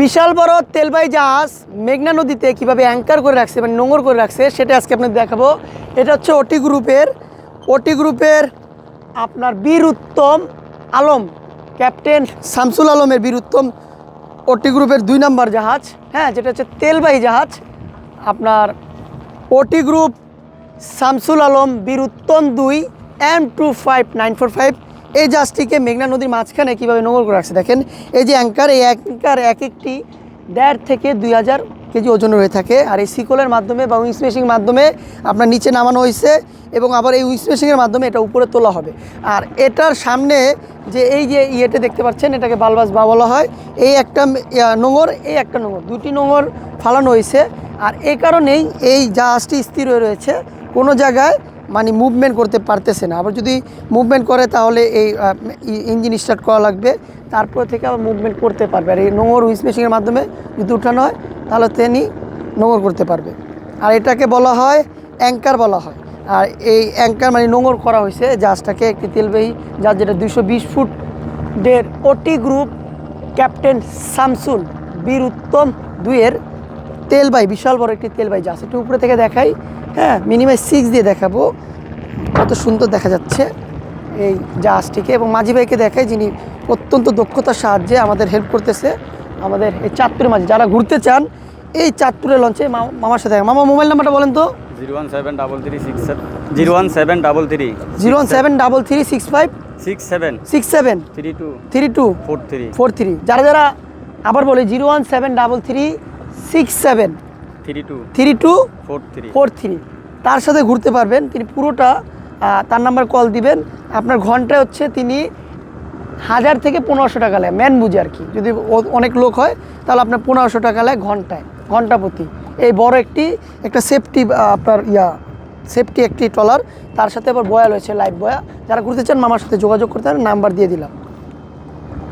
বিশাল বড় তেলবাই জাহাজ মেঘনা নদীতে কীভাবে অ্যাঙ্কার করে রাখছে মানে নোংর করে রাখছে, সেটা আজকে আপনাদের দেখাবো। এটা হচ্ছে ওটি গ্রুপের ওটি গ্রুপের আপনার বীর উত্তম আলম, ক্যাপ্টেন শামসুল আলমের বীর উত্তম ওটি গ্রুপের দুই নম্বর জাহাজ। হ্যাঁ যেটা হচ্ছে তেলবাহী জাহাজ। আপনার ওটি গ্রুপ শামসুল আলম বীর উত্তম দুই M two five nine four five এই জাহাজটিকে মেঘনা নদীর মাঝখানে কীভাবে নোংর করে রাখছে দেখেন? এই যে অ্যাঙ্কার, এই অ্যাঙ্কার এক একটি দেড় থেকে দুই হাজার কেজি ওজন হয়ে থাকে। আর এই সিকলের মাধ্যমে বা উইং স্পেসিংয়ের মাধ্যমে আপনার নিচে নামানো হয়েছে এবং আবার এই উইং স্পেসিংয়ের মাধ্যমে এটা উপরে তোলা হবে। আর এটার সামনে যে এই যে ইয়েটা দেখতে পাচ্ছেন, এটাকে বালবাস বা বলা হয়, এই একটা নোঙর, এই একটা নোঙর, দুটি নোঙর ফালানো হয়েছে। আর এ কারণেই এই জাহাজটি স্থির হয়ে রয়েছে। কোনো জায়গায় মানে মুভমেন্ট করতে পারতেছে না। আবার যদি মুভমেন্ট করে তাহলে এই ইঞ্জিন স্টার্ট করা লাগবে। তারপর থেকে আবার মুভমেন্ট করতে পারবে। আর এই নোংর উইস মেশিনের মাধ্যমে যদি উঠানো হয়, তাহলে তিনি নোংর করতে পারবে। আর এটাকে বলা হয় অ্যাঙ্কার বলা হয়। আর এই অ্যাঙ্কার মানে নোংর করা হয়েছে, জাহাজটাকে একটি তেলবাহী জাহাজ যেটা দুশো বিশ ফুট ডের ওটি গ্রুপ ক্যাপ্টেন শামসুল বীর উত্তম দুইয়ের তেলবাই বিশাল বড় একটি তেলবাই জাহাজ একটু উপরে থেকে দেখাই। হ্যাঁ মিনিমাম সিক্স দিয়ে দেখাবো। কত সুন্দর দেখা যাচ্ছে এই জাহাজটিকে। এবং মাঝি ভাইকে দেখাই যিনি অত্যন্ত দক্ষতার সাহায্যে আমাদের হেল্প করতেছে আমাদের এই চাঁদপুরের মাঝে। যারা ঘুরতে চান এই চাঁদপুরের লঞ্চে মামার সাথে। মামা মোবাইল নাম্বারটা বলেন তো। Zero one seven double three six zero one seven double three zero one seven double three six five. Six seven. Six seven three two. Three two. Four three. Four three. যারা যারা আবার বলে zero one seven double three six seven. Three two. Three two four three. Four three. তার সাথে ঘুরতে পারবেন তিনি পুরোটা তার নাম্বার কল দিবেন। আপনার ঘন্টায় হচ্ছে তিনি হাজার থেকে পনেরোশো টাকা নেয় ম্যান বুঝে আর কি। যদি অনেক লোক হয় তাহলে আপনার পনেরোশো টাকা নেয় ঘন্টায় ঘণ্টা প্রতি। এই বড় একটি একটা সেফটি আপনার ইয়া সেফটি একটি ট্রলার। তার সাথে আবার বয়া রয়েছে লাইভ বয়া। যারা ঘুরতে চান মামার সাথে যোগাযোগ করতে পারেন নাম্বার দিয়ে দিলাম।